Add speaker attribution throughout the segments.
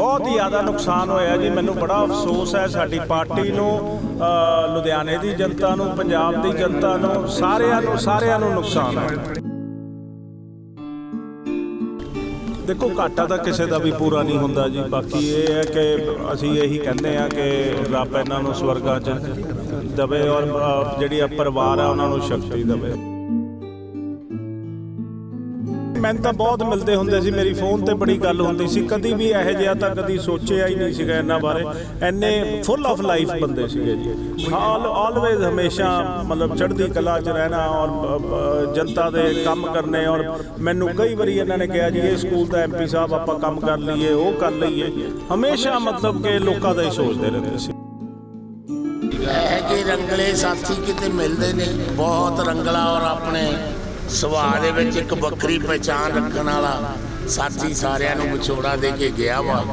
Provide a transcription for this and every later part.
Speaker 1: ਬਹੁਤ ਹੀ ਜ਼ਿਆਦਾ ਨੁਕਸਾਨ ਹੋਇਆ ਜੀ। ਮੈਨੂੰ ਬੜਾ ਅਫਸੋਸ ਹੈ ਸਾਡੀ ਪਾਰਟੀ ਨੂੰ ਲੁਧਿਆਣੇ ਦੀ ਜਨਤਾ ਨੂੰ, ਪੰਜਾਬ ਦੀ ਜਨਤਾ ਨੂੰ, ਸਾਰਿਆਂ ਨੂੰ ਸਾਰਿਆਂ ਨੂੰ ਨੁਕਸਾਨ ਹੈ ਦੇਖੋ, ਘਾਟਾ ਤਾਂ ਕਿਸੇ ਦਾ ਵੀ ਪੂਰਾ ਨਹੀਂ ਹੁੰਦਾ ਜੀ। ਬਾਕੀ ਇਹ ਹੈ ਕਿ ਅਸੀਂ ਇਹੀ ਕਹਿੰਦੇ ਆ ਕਿ ਰੱਬ ਇਹਨਾਂ ਨੂੰ ਸਵਰਗਾਂ 'ਚ ਦਵੇ ਔਰ ਜਿਹੜੀ ਆ ਪਰਿਵਾਰ ਆ, ਉਹਨਾਂ ਨੂੰ ਸ਼ਕਤੀ ਦਵੇ। ਮੈਨੂੰ ਤਾਂ ਬਹੁਤ ਮਿਲਦੇ ਹੁੰਦੇ ਸੀ, ਮੇਰੀ ਫੋਨ ਤੇ ਬੜੀ ਗੱਲ ਹੁੰਦੀ ਸੀ। ਕਦੀ ਵੀ ਇਹੋ ਜਿਹਾ ਤਾਂ ਕਦੀ ਸੋਚਿਆ ਹੀ ਨਹੀਂ ਸੀਗਾ ਇਹਨਾਂ ਬਾਰੇ। ਐਨੇ ਫੁੱਲ ਆਫ ਲਾਈਫ ਬੰਦੇ ਸੀਗੇ ਜੀ। ਆਲ ਆਲਵੇਜ਼ ਹਮੇਸ਼ਾ ਮਤਲਬ ਚੜ੍ਹਦੀ ਕਲਾ 'ਚ ਰਹਿਣਾ ਔਰ ਜਨਤਾ ਦੇ ਕੰਮ ਕਰਨੇ ਔਰ ਮੈਨੂੰ ਕਈ ਵਾਰੀ ਇਹਨਾਂ ਨੇ ਕਿਹਾ ਜੀ, ਇਹ ਸਕੂਲ ਦਾ ਐਮਪੀ ਸਾਹਿਬ ਆਪਾਂ ਕੰਮ ਕਰ ਲਈਏ, ਉਹ ਕਰ ਲਈਏ। ਹਮੇਸ਼ਾ ਮਤਲਬ ਕਿ ਲੋਕਾਂ ਦਾ ਹੀ ਸੋਚਦੇ ਰਹਿੰਦੇ ਸੀ।
Speaker 2: ਇਹ ਕਿ ਰੰਗਲੇ ਸਾਥੀ ਕਿਤੇ ਮਿਲਦੇ ਨੇ, ਬਹੁਤ ਰੰਗਲਾ ਔਰ ਆਪਣੇ ਸੁਭਾਅ ਦੇ ਵਿੱਚ ਇੱਕ ਵੱਖਰੀ ਪਛਾਣ ਰੱਖਣ ਵਾਲਾ ਸਾਥੀ ਸਾਰਿਆਂ ਨੂੰ ਵਿਛੋੜਾ ਦੇ ਕੇ ਗਿਆ ਵਾ।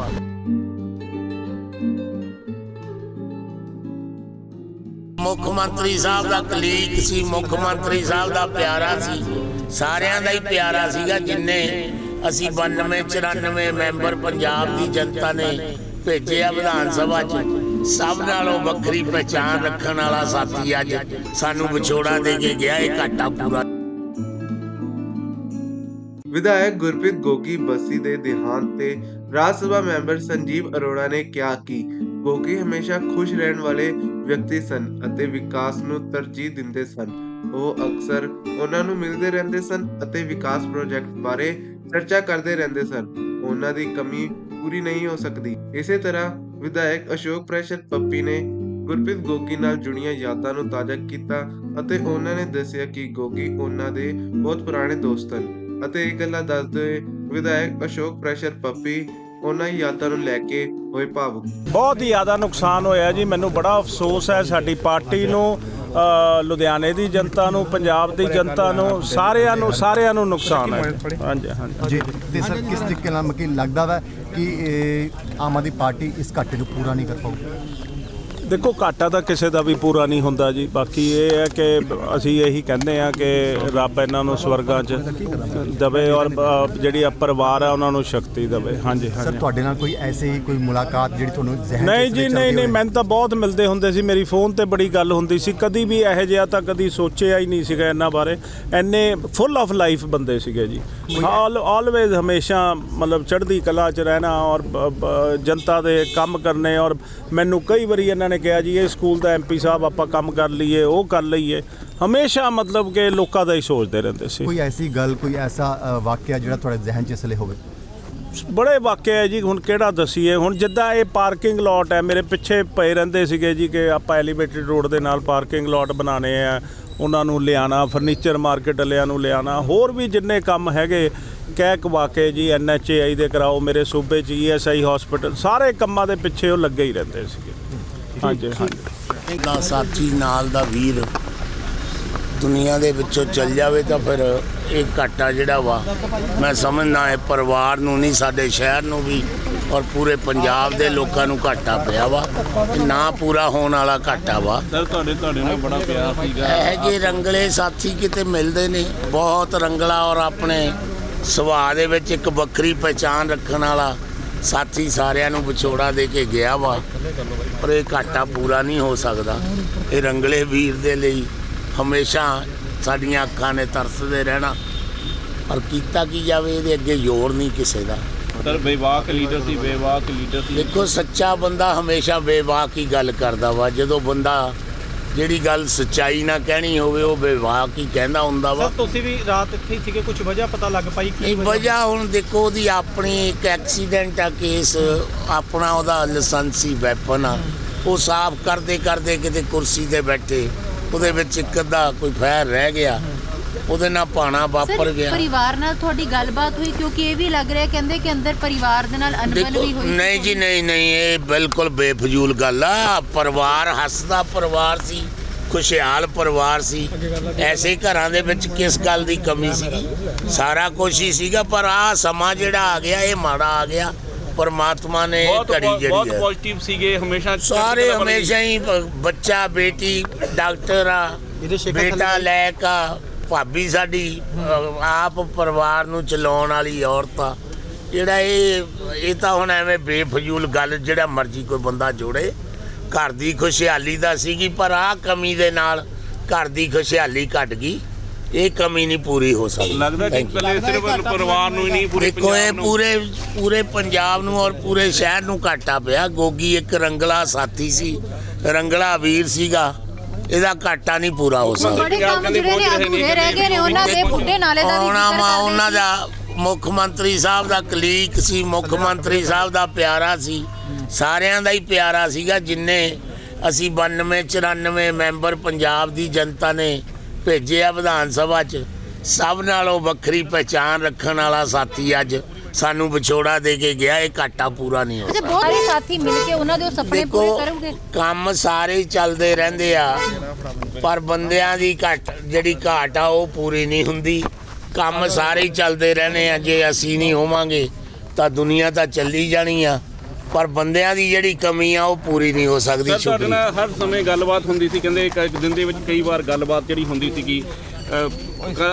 Speaker 2: ਮੁੱਖ ਮੰਤਰੀ ਸਾਹਿਬ ਦਾ ਕਲੀਗ ਸੀ, ਮੁੱਖ ਮੰਤਰੀ ਸਾਹਿਬ ਦਾ ਪਿਆਰਾ ਸੀ। ਸਾਰਿਆਂ ਦਾ ਹੀ ਪਿਆਰਾ ਸੀਗਾ, ਜਿੰਨੇ ਅਸੀਂ 92 94 ਮੈਂਬਰ ਪੰਜਾਬ ਦੀ ਜਨਤਾ ਨੇ ਭੇਜਿਆ ਵਿਧਾਨ ਸਭਾ 'ਚ। ਸਭ ਨਾਲੋਂ ਵੱਖਰੀ ਪਛਾਣ ਰੱਖਣ ਵਾਲਾ ਸਾਥੀ ਅੱਜ ਸਾਨੂੰ ਵਿਛੋੜਾ ਦੇ ਕੇ ਗਿਆ, ਇਹ ਘਾਟਾ ਪੂਰਾ
Speaker 3: ਵਿਧਾਇਕ ਗੁਰਪ੍ਰੀਤ ਗੋਗੀ ਬਸੀ ਦੇ ਦੇਹਾਂਤ ਤੇ ਰਾਜ ਸਭਾ ਮੈਂਬਰ ਸੰਜੀਵ ਅਰੋੜਾ ਨੇ ਕਿਹਾ ਕਿ ਗੋਗੀ ਹਮੇਸ਼ਾ ਖੁਸ਼ ਰਹਿਣ ਵਾਲੇ ਵਿਅਕਤੀ ਸਨ ਅਤੇ ਵਿਕਾਸ ਨੂੰ ਤਰਜੀਹ ਦਿੰਦੇ ਸਨ। ਉਹ ਅਕਸਰ ਉਹਨਾਂ ਨੂੰ ਮਿਲਦੇ ਰਹਿੰਦੇ ਸਨ ਅਤੇ ਵਿਕਾਸ ਪ੍ਰੋਜੈਕਟ ਬਾਰੇ ਚਰਚਾ ਕਰਦੇ ਰਹਿੰਦੇ ਸਨ। ਉਹਨਾਂ ਦੀ ਕਮੀ ਪੂਰੀ ਨਹੀਂ ਹੋ ਸਕਦੀ। ਇਸੇ ਤਰ੍ਹਾਂ ਵਿਧਾਇਕ ਅਸ਼ੋਕ ਪ੍ਰੈਸ਼ਰ ਪੱਪੀ ਨੇ ਗੁਰਪ੍ਰੀਤ ਗੋਗੀ ਨਾਲ ਜੁੜੀਆਂ ਯਾਦਾਂ ਨੂੰ ਤਾਜ਼ਾ ਕੀਤਾ ਅਤੇ ਉਹਨਾਂ ਨੇ ਦੱਸਿਆ ਕਿ ਗੋਗੀ ਉਹਨਾਂ ਦੇ ਬਹੁਤ ਪੁਰਾਣੇ ਦੋਸਤ ਹਨ। ਅਤੇ ਇਹ ਗੱਲਾਂ ਦੱਸਦੇ ਵਿਧਾਇਕ ਅਸ਼ੋਕ ਪ੍ਰੈਸ਼ਰ ਪੱਪੀ ਉਹਨਾਂ ਹੀ ਯਾਦਾਂ ਨੂੰ ਲੈ ਕੇ ਹੋਏ ਭਾਵੁਕ।
Speaker 1: ਬਹੁਤ ਹੀ ਜ਼ਿਆਦਾ ਨੁਕਸਾਨ ਹੋਇਆ ਜੀ ਮੈਨੂੰ ਬੜਾ ਅਫਸੋਸ ਹੈ ਸਾਡੀ ਪਾਰਟੀ ਨੂੰ ਲੁਧਿਆਣੇ ਦੀ ਜਨਤਾ ਨੂੰ ਪੰਜਾਬ ਦੀ ਜਨਤਾ ਨੂੰ ਸਾਰਿਆਂ ਨੂੰ ਸਾਰਿਆਂ ਨੂੰ ਨੁਕਸਾਨ ਹੈ। ਹਾਂਜੀ ਹਾਂਜੀ।
Speaker 4: ਜੀ ਤੇ ਸਰ ਕਿਸ ਤਰੀਕੇ ਨਾਲ ਮਤਲਬ ਕਿ ਲੱਗਦਾ ਵਾ ਕਿ ਇਹ ਆਮ ਆਦਮੀ ਪਾਰਟੀ ਇਸ ਘਾਟੇ ਨੂੰ ਪੂਰਾ ਨਹੀਂ ਕਰ ਪਾਊਗੀ?
Speaker 1: ਦੇਖੋ ਘਾਟਾ ਤਾਂ ਕਿਸੇ ਦਾ ਵੀ ਪੂਰਾ ਨਹੀਂ ਹੁੰਦਾ ਜੀ। ਬਾਕੀ ਇਹ ਹੈ ਕਿ ਅਸੀਂ ਇਹੀ ਕਹਿੰਦੇ ਆ ਕਿ ਰੱਬ ਇਹਨਾਂ ਨੂੰ ਸਵਰਗਾਂ 'ਚ ਦਵੇ ਔਰ ਜਿਹੜੀ ਆ ਪਰਿਵਾਰ ਆ ਉਹਨਾਂ ਨੂੰ ਸ਼ਕਤੀ ਦਵੇ। ਹਾਂਜੀ
Speaker 4: ਸਰ
Speaker 1: ਹਾਂਜੀ
Speaker 4: ਤੁਹਾਡੇ ਨਾਲ ਕੋਈ ਐਸੀ ਹੀ ਕੋਈ ਮੁਲਾਕਾਤ ਜਿਹੜੀ ਤੁਹਾਨੂੰ ਜ਼ਹਿਨ
Speaker 1: ਨਹੀਂ ਜੀ ਨਹੀਂ ਨਹੀਂ? ਮੈਨੂੰ ਤਾਂ ਬਹੁਤ ਮਿਲਦੇ ਹੁੰਦੇ ਸੀ। ਮੇਰੀ ਫੋਨ ਤੇ ਬੜੀ ਗੱਲ ਹੁੰਦੀ ਸੀ। ਕਦੀ ਵੀ ਇਹੋ ਜਿਹਾ ਤਾਂ ਕਦੀ ਸੋਚਿਆ ਹੀ ਨਹੀਂ ਸੀਗਾ ਇਹਨਾਂ ਬਾਰੇ। ਐਨੇ ਫੁੱਲ ਆਫ ਲਾਈਫ ਬੰਦੇ ਸੀਗੇ ਜੀ। ਆਲ ਆਲਵੇਜ਼ ਹਮੇਸ਼ਾ ਮਤਲਬ ਚੜ੍ਹਦੀ ਕਲਾ 'ਚ ਰਹਿਣਾ ਔਰ ਜਨਤਾ ਦੇ ਕੰਮ ਕਰਨੇ ਔਰ ਮੈਨੂੰ ਕਈ ਵਾਰੀ ਇਹਨਾਂ ਨੇ ਕਿਹਾ ਜੀ ਇਹ ਸਕੂਲ ਦਾ ਐਮਪੀ ਸਾਹਿਬ ਆਪਾਂ ਕੰਮ ਕਰ ਲਈਏ ਉਹ ਕਰ ਲਈਏ। ਹਮੇਸ਼ਾ ਮਤਲਬ ਕਿ ਲੋਕਾਂ ਦਾ ਹੀ ਸੋਚਦੇ ਰਹਿੰਦੇ ਸੀ।
Speaker 4: ਕੋਈ ਐਸੀ ਗੱਲ ਕੋਈ ਐਸਾ ਵਾਕਿਆ ਜਿਹੜਾ ਤੁਹਾਡੇ ਜ਼ਹਿਨ 'ਚ ਇਸ ਵੇਲੇ ਹੋਵੇ?
Speaker 1: ਬੜੇ ਵਾਕਿਆ ਹੈ ਜੀ ਹੁਣ ਕਿਹੜਾ ਦਸੀਏ? ਹੁਣ ਜਿੱਦਾਂ ਇਹ ਪਾਰਕਿੰਗ ਲੋਟ ਹੈ ਮੇਰੇ ਪਿੱਛੇ ਪਏ ਰਹਿੰਦੇ ਸੀਗੇ ਜੀ ਕਿ ਆਪਾਂ ਐਲੀਵੇਟਡ ਰੋਡ ਦੇ ਨਾਲ ਪਾਰਕਿੰਗ ਲੋਟ ਬਣਾਣੇ ਆ। ਉਹਨਾਂ ਨੂੰ ਲਿਆਣਾ ਫਰਨੀਚਰ ਮਾਰਕੀਟ ਵਾਲਿਆਂ ਨੂੰ ਲਿਆਣਾ ਹੋਰ ਵੀ ਜਿੰਨੇ ਕੰਮ ਹੈਗੇ ਕਹਿ ਕਵਾ ਕੇ ਜੀ ਐਨਐਚਏਆਈ ਦੇ ਕਰਾਓ ਮੇਰੇ ਸੂਬੇ 'ਚ ਈਐਸਆਈ ਹਸਪੀਟਲ ਸਾਰੇ ਕੰਮਾਂ ਦੇ ਪਿੱਛੇ ਉਹ ਲੱਗੇ ਹੀ ਰਹਿੰਦੇ ਸੀਗੇ। ਹਾਂਜੀ ਹਾਂਜੀ।
Speaker 2: ਦਾ ਸਾਥੀ ਨਾਲ ਦਾ ਵੀਰ ਦੁਨੀਆ ਦੇ ਵਿੱਚੋਂ ਚੱਲ ਜਾਵੇ ਤਾਂ ਫਿਰ ਇਹ ਘਾਟਾ ਜਿਹੜਾ ਵਾ ਮੈਂ ਸਮਝਦਾ ਹੈ ਪਰਿਵਾਰ ਨੂੰ ਨਹੀਂ ਸਾਡੇ ਸ਼ਹਿਰ ਨੂੰ ਵੀ ਔਰ ਪੂਰੇ ਪੰਜਾਬ ਦੇ ਲੋਕਾਂ ਨੂੰ ਘਾਟਾ ਪਿਆ ਵਾ ਇਹ ਨਾ ਪੂਰਾ ਹੋਣ ਵਾਲਾ ਘਾਟਾ ਵਾ।
Speaker 1: ਸਰ ਤੁਹਾਡੇ ਤੁਹਾਡੇ ਨਾਲ ਬੜਾ ਪਿਆਰ ਸੀਗਾ।
Speaker 2: ਇਹ ਜੇ ਰੰਗਲੇ ਸਾਥੀ ਕਿਤੇ ਮਿਲਦੇ ਨੇ ਬਹੁਤ ਰੰਗਲਾ ਔਰ ਆਪਣੇ ਸੁਭਾਅ ਦੇ ਵਿੱਚ ਇੱਕ ਵੱਖਰੀ ਪਛਾਣ ਰੱਖਣ ਵਾਲਾ ਸਾਥੀ ਸਾਰਿਆਂ ਨੂੰ ਵਿਛੋੜਾ ਦੇ ਕੇ ਗਿਆ ਵਾ। ਪਰ ਇਹ ਘਾਟਾ ਪੂਰਾ ਨਹੀਂ ਹੋ ਸਕਦਾ। ਇਹ ਰੰਗਲੇ ਵੀਰ ਦੇ ਲਈ ਹਮੇਸ਼ਾ ਸਾਡੀਆਂ ਅੱਖਾਂ ਨੇ ਤਰਸਦੇ ਰਹਿਣਾ। ਪਰ ਕੀਤਾ ਕੀ ਜਾਵੇ ਇਹਦੇ ਅੱਗੇ ਜ਼ੋਰ ਨਹੀਂ ਕਿਸੇ ਦਾ।
Speaker 5: ਸਰ ਬੇਵਾਕ ਲੀਡਰ ਸੀ ਬੇਵਾਕ ਲੀਡਰ ਸੀ।
Speaker 2: ਦੇਖੋ ਸੱਚਾ ਬੰਦਾ ਹਮੇਸ਼ਾ ਬੇਵਾਕ ਹੀ ਗੱਲ ਕਰਦਾ ਵਾ। ਜਦੋਂ ਬੰਦਾ ਜਿਹੜੀ ਗੱਲ ਸੱਚਾਈ ਨਾ ਕਹਿਣੀ ਹੋਵੇ ਉਹ ਬੇਵਾਕ ਹੀ ਕਹਿੰਦਾ ਹੁੰਦਾ ਵਾ।
Speaker 6: ਸਰ ਤੁਸੀਂ ਵੀ ਰਾਤ ਇੱਥੇ ਹੀ ਸੀਗੇ ਕੁਝ ਵਜ੍ਹਾ ਪਤਾ ਲੱਗ ਪਾਈ ਕੀ
Speaker 2: ਨਹੀਂ ਵਜ੍ਹਾ? ਹੁਣ ਦੇਖੋ ਉਹਦੀ ਆਪਣੀ ਇੱਕ ਐਕਸੀਡੈਂਟ ਆ ਕੇਸ ਆਪਣਾ ਉਹਦਾ ਲਾਇਸੈਂਸੀ ਵੈਪਨ ਆ। ਉਹ ਸਾਫ਼ ਕਰਦੇ ਕਰਦੇ ਕਿਤੇ ਕੁਰਸੀ ਤੇ ਬੈਠੇ ਉਹਦੇ ਵਿੱਚ ਇੱਕ ਅੱਧਾ ਕੋਈ ਫੈਰ ਰਹਿ ਗਿਆ। ਉਹਦੇ ਨਾਲ ਪਾਣਾ ਵਾਪਰ
Speaker 7: ਸਰ
Speaker 2: ਗਿਆ।
Speaker 7: ਪਰਿਵਾਰ ਨਾਲ ਤੁਹਾਡੀ ਗੱਲਬਾਤ ਹੋਈ ਕਿਉਂਕਿ ਇਹ ਵੀ ਲੱਗ ਰਿਹਾ ਕਹਿੰਦੇ ਕਿ ਅੰਦਰ ਪਰਿਵਾਰ ਦੇ ਨਾਲ ਅਨਬਨ
Speaker 2: ਦੇਖੋ
Speaker 7: ਵੀ ਹੋਈ
Speaker 2: ਨਹੀਂ ਜੀ ਨਹੀਂ ਨਹੀਂ ਇਹ ਬਿਲਕੁਲ ਬੇਫਜ਼ੂਲ ਗੱਲ ਆ। ਪਰਿਵਾਰ ਹੱਸਦਾ ਪਰਿਵਾਰ ਸੀ ਖੁਸ਼ਹਾਲ ਪਰਿਵਾਰ ਸੀ। ਐਸੇ ਘਰਾਂ ਦੇ ਵਿੱਚ ਕਿਸ ਗੱਲ ਦੀ ਕਮੀ ਸੀ ਸਾਰਾ ਕੁਝ ਹੀ ਸੀਗਾ ਪਰ ਆ ਸਮਾਂ ਜਿਹੜਾ ਆ ਗਿਆ ਇਹ ਮਾੜਾ ਆ ਗਿਆ। ਪਰਮਾਤਮਾ ਨੇ ਇਹ
Speaker 5: ਬਹੁਤ
Speaker 2: ਘੜੀ
Speaker 5: ਬਹੁਤ
Speaker 2: ਜਿਹੜੀ ਹੈ।
Speaker 5: ਪੋਜ਼ਿਟਿਵ ਸੀਗੇ ਹਮੇਸ਼ਾ
Speaker 2: ਸਾਰੇ ਹਮੇਸ਼ਾ ਹੀ ਬੱਚਾ ਬੇਟੀ ਡਾਕਟਰ ਆ ਬੇਟਾ ਲੈਕ ਆ। ਭਾਬੀ ਸਾਡੀ ਆਪ ਪਰਿਵਾਰ ਨੂੰ ਚਲਾਉਣ ਵਾਲੀ ਔਰਤ ਆ। ਜਿਹੜਾ ਇਹ ਇਹ ਤਾਂ ਹੁਣ ਐਵੇਂ ਬੇਫਜ਼ੂਲ ਗੱਲ ਜਿਹੜਾ ਮਰਜ਼ੀ ਕੋਈ ਬੰਦਾ ਜੋੜੇ। ਘਰ ਦੀ ਖੁਸ਼ਹਾਲੀ ਦਾ ਸੀਗੀ ਪਰ ਆਹ ਕਮੀ ਦੇ ਨਾਲ ਘਰ ਦੀ ਖੁਸ਼ਹਾਲੀ ਘਟ ਗਈ। ਇਹ ਕਮੀ ਨਹੀਂ ਪੂਰੀ ਹੋ ਸਕਦੀ।
Speaker 5: ਲੱਗਦਾ ਕਿ
Speaker 2: Thank you.
Speaker 5: ਇਕੱਲੇ ਸਿਰਫ ਪਰਿਵਾਰ ਨੂੰ ਹੀ ਨਹੀਂ ਪੂਰੇ
Speaker 2: ਦੇਖੋ ਇਹ
Speaker 5: ਪੰਜਾਬ ਨੂੰ।
Speaker 2: ਪੂਰੇ ਪੂਰੇ ਪੰਜਾਬ ਨੂੰ ਔਰ ਪੂਰੇ ਸ਼ਹਿਰ ਨੂੰ ਘਾਟਾ ਪਿਆ। ਗੋਗੀ ਇੱਕ ਰੰਗਲਾ ਸਾਥੀ ਸੀ ਰੰਗਲਾ ਵੀਰ ਸੀਗਾ। ਇਹਦਾ ਘਾਟਾ ਨਹੀਂ ਪੂਰਾ ਹੋ ਸਕਦਾ।
Speaker 7: ਬੜੇ ਕੰਮ ਜਿਹੜੇ ਨੇ ਅਧੂਰੇ ਰਹਿ ਗਏ ਨੇ ਉਹਨਾਂ ਦੇ ਬੁੱਢੇ ਨਾਲੇ ਦਾ ਵੀ
Speaker 2: ਆਉਣਾ ਵਾ
Speaker 7: ਕਰਦੇ
Speaker 2: ਉਹਨਾਂ। ਦਾ ਮੁੱਖ ਮੰਤਰੀ ਸਾਹਿਬ ਦਾ ਕਲੀਕ ਸੀ ਮੁੱਖ ਮੰਤਰੀ ਸਾਹਿਬ ਦਾ ਪਿਆਰਾ ਸੀ। ਸਾਰਿਆਂ ਦਾ ਹੀ ਪਿਆਰਾ ਸੀਗਾ ਜਿੰਨੇ ਅਸੀਂ 92 94 ਮੈਂਬਰ ਪੰਜਾਬ ਦੀ ਜਨਤਾ ਨੇ ਭੇਜਿਆ ਵਿਧਾਨ ਸਭਾ 'ਚ ਸਭ ਨਾਲੋਂ ਵੱਖਰੀ ਪਹਿਚਾਨ ਰੱਖਣ ਵਾਲਾ ਸਾਥੀ ਅੱਜ ਸਾਨੂੰ ਵਿਛੋੜਾ ਦੇ ਕੇ ਗਿਆ ਇਹ ਘਾਟਾ ਪੂਰਾ ਨਹੀਂ ਹੋ
Speaker 7: ਅੱਛਾ ਬਹੁਤ ਸਾਰੇ ਸਾਥੀ ਮਿਲ ਕੇ ਉਹਨਾਂ ਦੇ ਉਹ ਸੁਪਨੇ
Speaker 2: ਦੇਖੋ
Speaker 7: ਪੂਰੇ ਕਰੋਗੇ?
Speaker 2: ਕੰਮ ਸਾਰੇ ਚੱਲਦੇ ਰਹਿੰਦੇ ਆ ਪਰ ਬੰਦਿਆਂ ਦੀ ਘਾਟ ਜਿਹੜੀ ਘਾਟ ਆ ਉਹ ਪੂਰੀ ਨਹੀਂ ਹੁੰਦੀ। ਕੰਮ ਸਾਰੇ ਚੱਲਦੇ ਰਹਿਣੇ ਆ ਜੇ ਅਸੀਂ ਨਹੀਂ ਹੋਵਾਂਗੇ ਤਾਂ ਦੁਨੀਆ ਤਾਂ ਚੱਲੀ ਜਾਣੀ ਆ। ਪਰ ਬੰਦਿਆਂ ਦੀ ਜਿਹੜੀ ਕਮੀ ਆ ਉਹ ਪੂਰੀ ਨਹੀਂ ਹੋ ਸਕਦੀ
Speaker 5: ਸਰ ਤੁਹਾਡੇ
Speaker 2: ਸ਼ੁਕਰੀਆ
Speaker 5: ਨਾਲ ਹਰ ਸਮੇਂ ਗੱਲਬਾਤ ਹੁੰਦੀ ਸੀ ਕਹਿੰਦੇ ਇੱਕ ਇੱਕ ਦਿਨ ਦੇ ਵਿੱਚ ਕਈ ਵਾਰ ਗੱਲਬਾਤ ਜਿਹੜੀ ਹੁੰਦੀ ਸੀਗੀ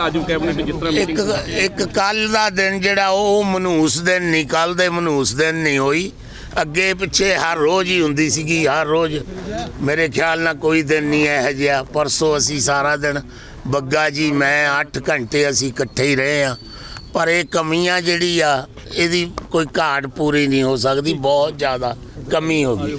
Speaker 5: ਅੱਜ ਕੈਬਨਿਟ ਜਿਸ ਤਰ੍ਹਾਂ
Speaker 2: ਇੱਕ ਇੱਕ ਕੱਲ ਦਾ ਦਿਨ ਜਿਹੜਾ ਉਹ ਮਨੂਸ ਦਿਨ ਨਹੀਂ ਕੱਲ ਦੇ ਮਨੂਸ ਦਿਨ ਨਹੀਂ ਹੋਈ। ਅੱਗੇ ਪਿੱਛੇ ਹਰ ਰੋਜ਼ ਹੀ ਹੁੰਦੀ ਸੀਗੀ ਹਰ ਰੋਜ਼। ਮੇਰੇ ਖਿਆਲ ਨਾਲ ਕੋਈ ਦਿਨ ਨਹੀਂ ਇਹੋ ਜਿਹਾ। ਪਰਸੋਂ ਅਸੀਂ ਸਾਰਾ ਦਿਨ ਬੱਗਾ ਜੀ ਮੈਂ 8 ਘੰਟੇ ਅਸੀਂ ਇਕੱਠੇ ਹੀ ਰਹੇ ਆ ਪਰ ਇਹ ਕਮੀਆਂ ਜਿਹੜੀ ਆ ਇਹਦੀ ਕੋਈ ਘਾਟ ਪੂਰੀ ਨਹੀਂ ਹੋ ਸਕਦੀ ਬਹੁਤ ਜ਼ਿਆਦਾ ਕਮੀ ਹੋ ਗਈ।